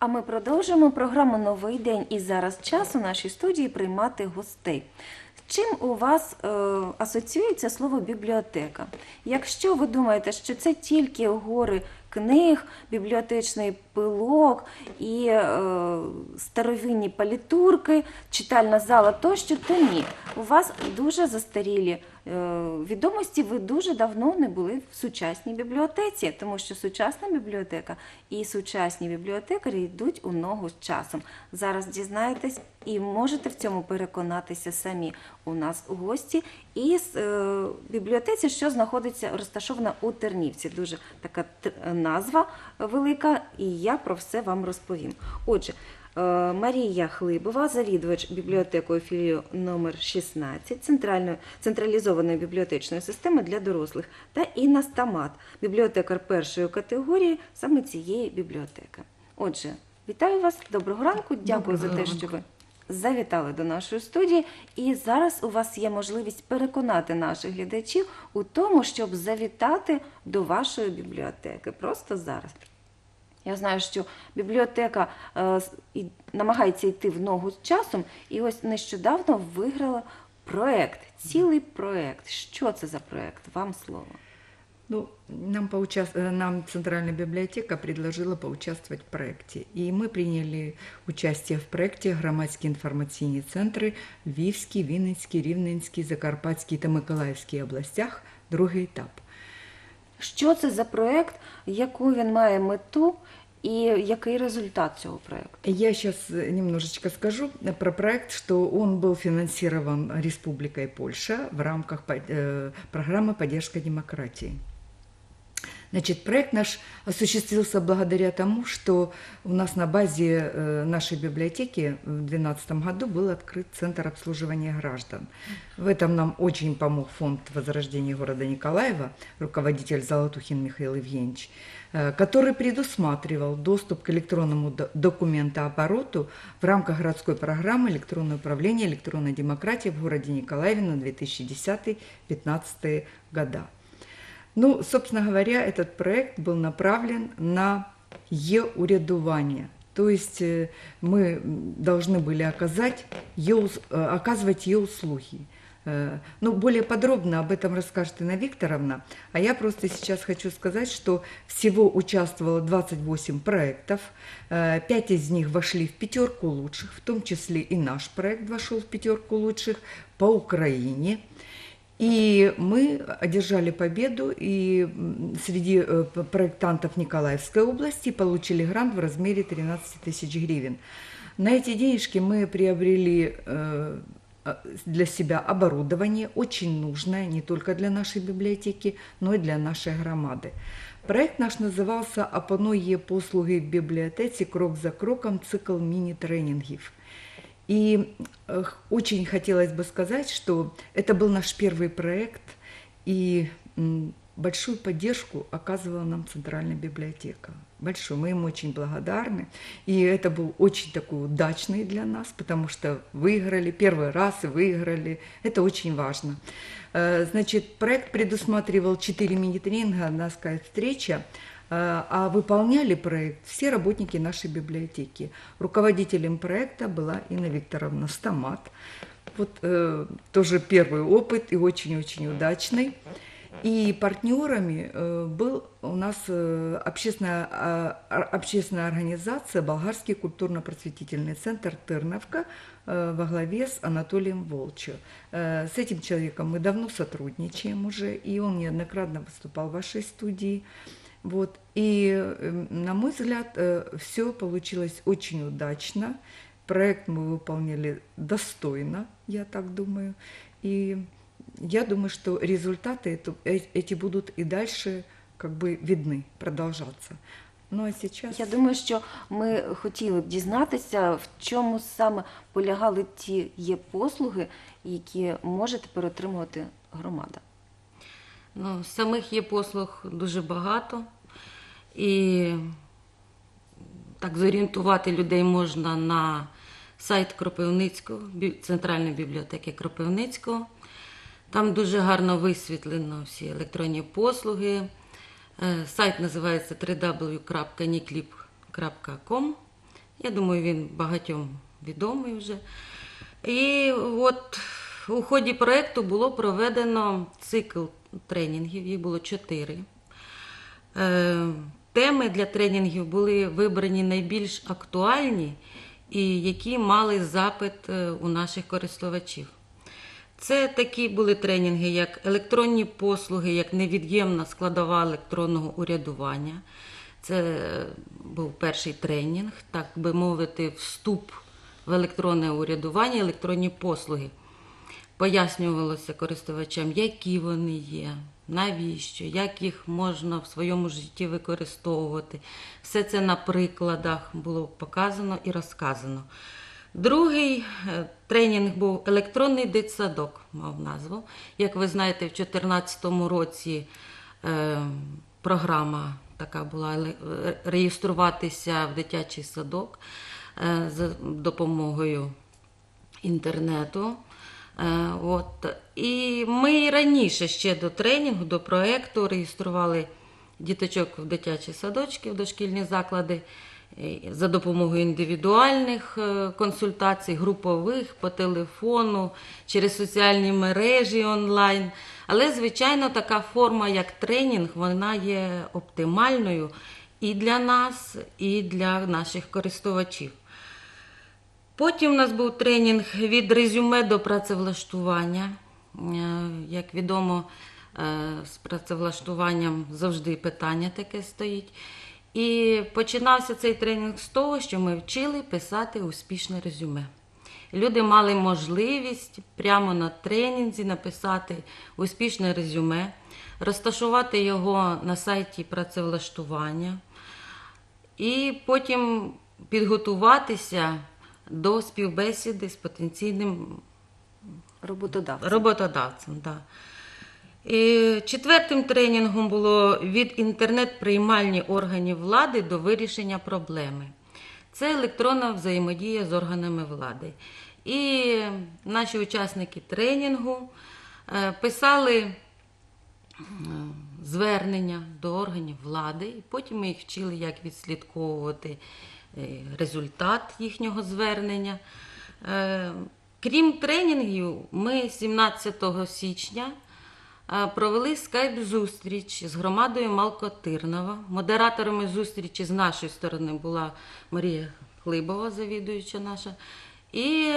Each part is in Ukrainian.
А ми продовжуємо програму Новий день і зараз час у нашій студії приймати гостей. Чим у вас е, асоціюється слово бібліотека? Якщо ви думаєте, що це тільки гори книг, бібліотечний пилок і е, старовинні палітурки, читальна зала тощо, то ні. У вас дуже застарілі відомості. Ви дуже давно не були в сучасній бібліотеці, тому що сучасна бібліотека і сучасні бібліотекарі йдуть у ногу з часом. Зараз дізнаєтесь і можете в цьому переконатися самі. У нас у гості із е, бібліотеці, що знаходиться розташована у Тернівці. Дуже така назва велика, і я про все вам розповім. Отже. Е, Марія Хлибова, завідувач бібліотекою філію номер 16 центральної централізованої бібліотечної системи для дорослих, та Інна Стамат, бібліотекар першої категорії саме цієї бібліотеки. Отже, вітаю вас, доброго ранку. Дякую за те, ранку. що ви завітали до нашої студії. І зараз у вас є можливість переконати наших глядачів у тому, щоб завітати до вашої бібліотеки. Просто зараз. Я знаю, що бібліотека е, і намагається йти в ногу з часом, і ось нещодавно виграла проект, цілий проект. Що це за проект? Вам слово. Ну, нам, поучаст- э, нам Центральная библиотека предложила поучаствовать в проекте. И мы приняли участие в проекте «Громадские информаційні центри Львівський, Вінницький, Рівненський, Закарпатський та Миколаївський областях. Другий етап. Що це за проект, яку він має мету і який результат цього проекту? Я сейчас немножечко скажу про проект, что он был финансирован Республикой Польша в рамках э, программы «Поддержка демократии». Значит, проект наш осуществился благодаря тому, что у нас на базе э, нашей библиотеки в 2012 году был открыт Центр обслуживания граждан. В этом нам очень помог фонд возрождения города Николаева, руководитель Золотухин Михаил Евгеньевич, э, который предусматривал доступ к электронному до- документообороту в рамках городской программы «Электронное управление, электронная демократия» в городе Николаеве на 2010-2015 года. Ну, собственно говоря, этот проект был направлен на е-урядування. То есть э, мы должны были оказать э, оказывать е-услуги. Э, Ну, более подробно об этом расскажет Инна Викторовна. А я просто сейчас хочу сказать, что всего участвовало 28 проектов. Пять из них вошли в пятерку лучших, в том числе и наш проект вошел в пятерку лучших по Украине. И мы одержали победу и м, среди э, п- проектантов Николаевской области получили грант в размере 13 тысяч гривен. На эти денежки мы приобрели э, а, для себя оборудование, очень нужное не только для нашей библиотеки, но и для нашей громады. Проект наш назывался «Опаной послуги в библиотеці крок за кроком. Цикл мини-тренингів». И э, очень хотелось бы сказать, что это был наш первый проект, и большую поддержку оказывала нам Центральная библиотека. Большую. Мы им очень благодарны. И это был очень такой удачный для нас, потому что выиграли, первый раз выиграли. Это очень важно. Э, Значит, проект предусматривал четыре мини-тренинга, одна скайп-встреча, а выполняли проект все работники нашей библиотеки. Руководителем проекта была Инна Викторовна Стамат. Вот э, тоже первый опыт и очень-очень удачный. И партнерами э, был у нас э, общественная, а, общественная организация Болгарский культурно-просветительный центр «Тырновка» э, во главе с Анатолием Волчо. Э, С этим человеком мы давно сотрудничаем уже, и он неоднократно выступал в вашей студии. Вот. И, э, на мой взгляд, все получилось очень удачно. Проект мы выполнили достойно, я так думаю. И я думаю, что результаты эту- э- эти будут и дальше как бы видны, продолжаться. Ну а сейчас... Я думаю, що ми хотіли б дізнатися, в чому саме полягали ті є послуги, які може тепер отримувати громада. Ну, самих є послуг дуже багато. І так зорієнтувати людей можна на сайт Кропивницького, Центральної бібліотеки Кропивницького. Там дуже гарно висвітлено всі електронні послуги. Е, Сайт називається www.niclip.com. Я думаю, він багатьом відомий вже. І от у ході проєкту було проведено цикл тренінгів, їх було чотири. Е, Теми для тренінгів були вибрані найбільш актуальні і які мали запит е, у наших користувачів. Це такі були тренінги, як електронні послуги, як невід'ємна складова електронного урядування. Це е, був перший тренінг, так би мовити, вступ в електронне урядування, електронні послуги. Пояснювалося користувачам, які вони є, навіщо, як їх можна в своєму житті використовувати. Все це на прикладах було показано і розказано. Другий е, тренінг був електронний дитсадок, мав назву. Як ви знаєте, в 2014 році е, програма така була е, реєструватися в дитячий садок за допомогою інтернету. Е, От. І ми раніше ще до тренінгу, до проєкту реєстрували діточок в дитячі садочки, в дошкільні заклади е, за допомогою індивідуальних е, консультацій, групових, по телефону, через соціальні мережі онлайн. Але, звичайно, така форма, як тренінг, вона є оптимальною і для нас, і для наших користувачів. Потім у нас був тренінг від резюме до працевлаштування. Е, Як відомо, е, з працевлаштуванням завжди питання таке стоїть. І починався цей тренінг з того, що ми вчили писати успішне резюме. Люди мали можливість прямо на тренінзі написати успішне резюме, розташувати його на сайті працевлаштування і потім підготуватися до співбесіди з потенційним Роботодавця. роботодавцем. Да. І четвертим тренінгом було від інтернет-приймальні органів влади до вирішення проблеми. Це електронна взаємодія з органами влади. І наші учасники тренінгу е, писали е, звернення до органів влади, і потім ми їх вчили, як відслідковувати результат їхнього звернення. Е, Крім тренінгів, ми 17 січня е, провели скайп-зустріч з громадою Малкотирнова. Модераторами зустрічі з нашої сторони була Марія Хлибова, завідуюча наша, і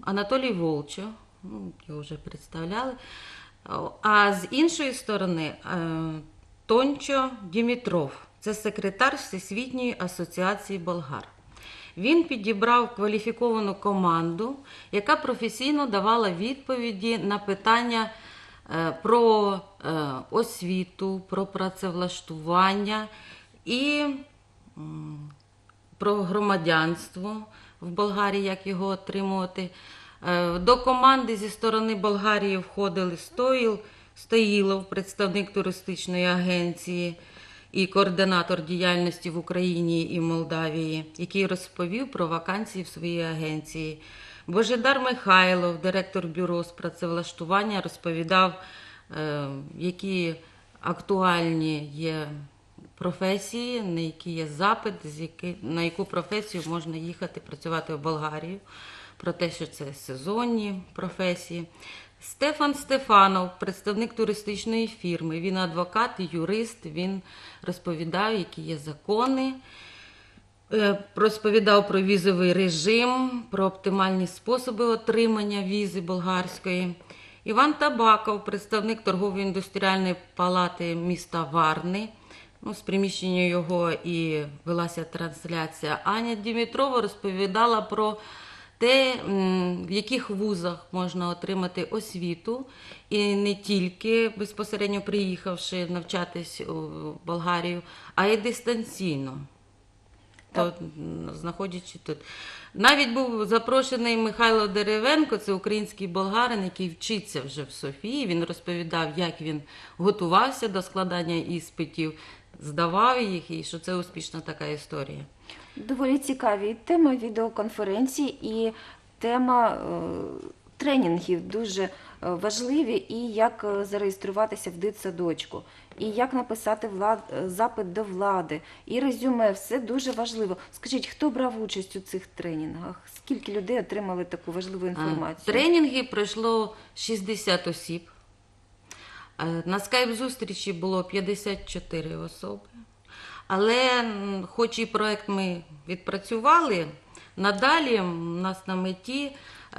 Анатолій Волчо, ну, його вже представляли. А з іншої сторони е, Тончо Дімітров, це секретар Всесвітньої асоціації болгар. Він підібрав кваліфіковану команду, яка професійно давала відповіді на питання е, про е, освіту, про працевлаштування і про громадянство в Болгарії, як його отримувати. Е, До команди зі сторони Болгарії входили Стоїл, Стоїлов, представник туристичної агенції і координатор діяльності в Україні і Молдавії, який розповів про вакансії в своїй агенції. Божедар Михайлов, директор бюро з працевлаштування, розповідав, е, які актуальні є професії, на які є запит, на яку професію можна їхати працювати в Болгарію, про те, що це сезонні професії. Стефан Стефанов, представник туристичної фірми. Він адвокат і юрист. Він розповідав, які є закони. Е, Розповідав про візовий режим, про оптимальні способи отримання візи болгарської. Іван Табаков, представник торгово-індустріальної палати міста Варни. Ну, з приміщення його і велася трансляція. Аня Дімітрова розповідала про те, в яких вузах можна отримати освіту, і не тільки безпосередньо приїхавши навчатись у Болгарію, а й дистанційно. То, знаходячи тут. Навіть був запрошений Михайло Деревенко, це український болгарин, який вчиться вже в Софії. Він розповідав, як він готувався до складання іспитів, здавав їх, і що це успішна така історія. Доволі цікаві тема відеоконференції і тема е, тренінгів дуже важливі, і як е, зареєструватися в дитсадочку, і як написати влад... е, запит до влади, і резюме, все дуже важливо. Скажіть, хто брав участь у цих тренінгах? Скільки людей отримали таку важливу інформацію? Тренінги пройшло 60 осіб. Е, На скайп-зустрічі було 54 особи. Але, хоч і проект ми відпрацювали, надалі у нас на меті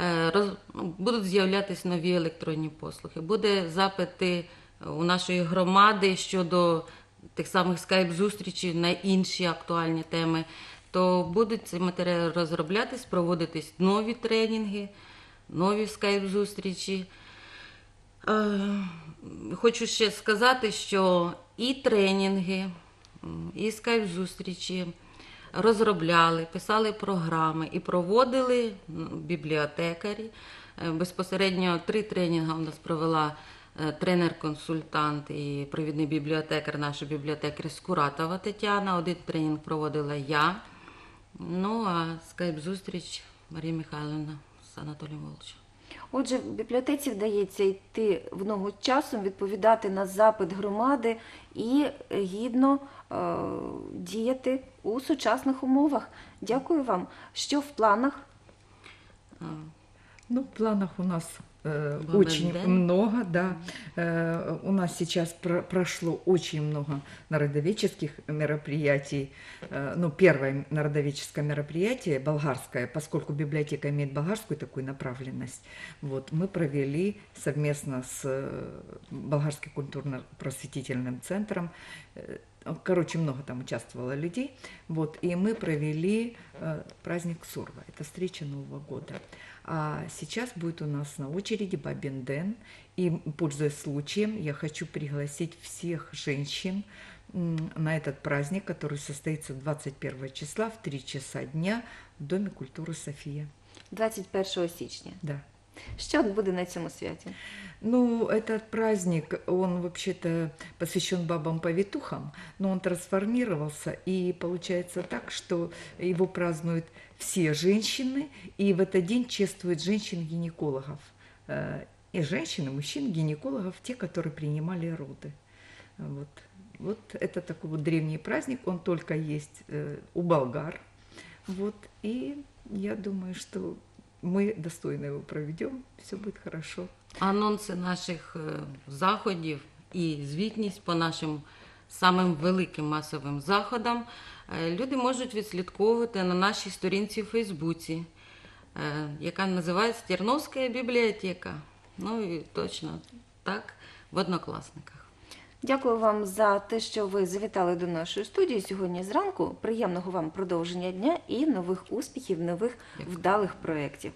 е, ну, будуть з'являтися нові електронні послуги. Буде запити у нашої громади щодо тих самих скайп-зустрічей на інші актуальні теми. То будуть ці матеріали розроблятись, проводитись нові тренінги, нові скайп-зустрічі. Е, Хочу ще сказати, що і тренінги, і скайп-зустрічі розробляли, писали програми і проводили бібліотекарі. Е, Безпосередньо три тренінги у нас провела е, тренер-консультант і провідний бібліотекар, наша бібліотекар Скуратова Тетяна. Один тренінг проводила я. Ну а скайп-зустріч Марія Михайлівна з Анатолієм Волчем. Отже, в бібліотеці вдається йти в ногу часом, відповідати на запит громади і гідно е, діяти у сучасних умовах. Дякую вам. Що в планах? Е, Ну, в планах у нас э, очень много, да. Э, у нас сейчас про- прошло очень много народоведческих мероприятий. Э, ну, первое народоведческое мероприятие, болгарское, поскольку библиотека имеет болгарскую такую направленность, вот, мы провели совместно с Болгарским культурно-просветительным центром э, Короче, много там участвовало людей. Вот, и мы провели э, праздник Сурва. Это встреча Нового года. А сейчас будет у нас на очереди Бабин Ден. И, пользуясь случаем, я хочу пригласить всех женщин на этот праздник, который состоится 21 числа в 3 часа дня в Доме культуры София. 21 січня. Да. Що буде на цьому святі? Ну, этот праздник, он вообще-то посвящен бабам-повитухам, но он трансформировался, и получается так, что его празднуют все женщины, и в этот день чествуют женщин-гинекологов. Э, И женщин, мужчин, гинекологов, те, которые принимали роды. Вот. Вот это такой вот древний праздник, он только есть э, у болгар. Вот. И я думаю, что мы достойно его проведем, все будет хорошо. Анонси наших е, заходів і звітність по нашим самим великим масовим заходам е, люди можуть відслідковувати на нашій сторінці в Фейсбуці, е, яка називається Терновська бібліотека. Ну і точно так, в однокласниках. Дякую вам за те, що ви завітали до нашої студії сьогодні зранку. Приємного вам продовження дня і нових успіхів, нових вдалих проєктів.